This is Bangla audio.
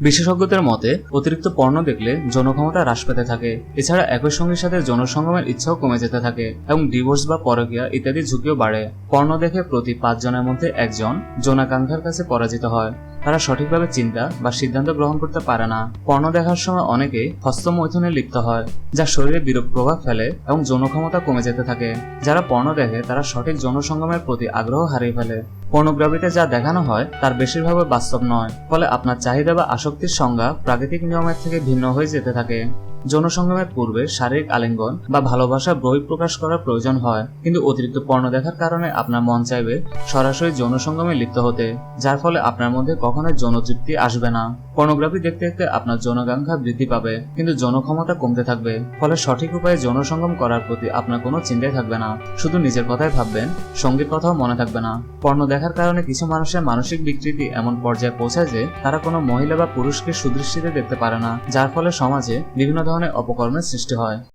বিশেষজ্ঞদের মতে, অতিরিক্ত পর্ণ দেখলে জনক্ষমতা হ্রাস পেতে থাকে। এছাড়া একই সঙ্গীর সাথে জনসংগ্রামের ইচ্ছাও কমে যেতে থাকে এবং ডিভোর্স বা পরকীয়া ইত্যাদি ঝুঁকিও বাড়ে। পর্ণ দেখে প্রতি পাঁচজনের মধ্যে একজন জনাকাঙ্ক্ষার কাছে পরাজিত হয়। তারা সঠিকভাবে চিন্তা বা সিদ্ধান্ত গ্রহণ করতে পারে না। পর্ণ দেখার সময় অনেকেই হস্তমৈথুনে লিপ্ত হয়, যা শরীরে বিরূপ প্রভাব ফেলে এবং যৌন ক্ষমতা কমে যেতে থাকে। যারা পর্ণ দেখে, তারা সঠিক যৌন সঙ্গমের প্রতি আগ্রহ হারিয়ে ফেলে। পর্নোগ্রাফিতে যা দেখানো হয়, তার বেশিরভাগ বাস্তব নয়, ফলে আপনার চাহিদা বা আসক্তির সংজ্ঞা প্রাকৃতিক নিয়মের থেকে ভিন্ন হয়ে যেতে থাকে। যৌন সঙ্গমের পূর্বে শারীরিক আলিঙ্গন বা ভালোবাসা বহিঃপ্রকাশ করার প্রয়োজন হয়। কিন্তু অতিরিক্ত পর্ণ দেখার কারণে আপনার মন চাইবে সরাসরি যৌন সঙ্গমে লিপ্ত হতে, যার ফলে আপনার মধ্যে কখনোই যৌন তৃপ্তি আসবে না। পর্নোগ্রাফি দেখতে দেখতে আপনার যৌনাকাঙ্ক্ষা বৃদ্ধি পাবে, কিন্তু জনক্ষমতা কমতে থাকবে। ফলে সঠিক উপায়ে জনসঙ্গম করার প্রতি আপনার কোনো চিন্তাই থাকবে না। শুধু নিজের কথাই ভাববেন, সঙ্গীর কথাও মনে থাকবে না। পর্ণ দেখার কারণে কিছু মানুষের মানসিক বিকৃতি এমন পর্যায়ে পৌঁছায় যে, তারা কোনো মহিলা বা পুরুষকে সুদৃষ্টিতে দেখতে পারে না, যার ফলে সমাজে বিভিন্ন ধরনের অপকর্মের সৃষ্টি হয়।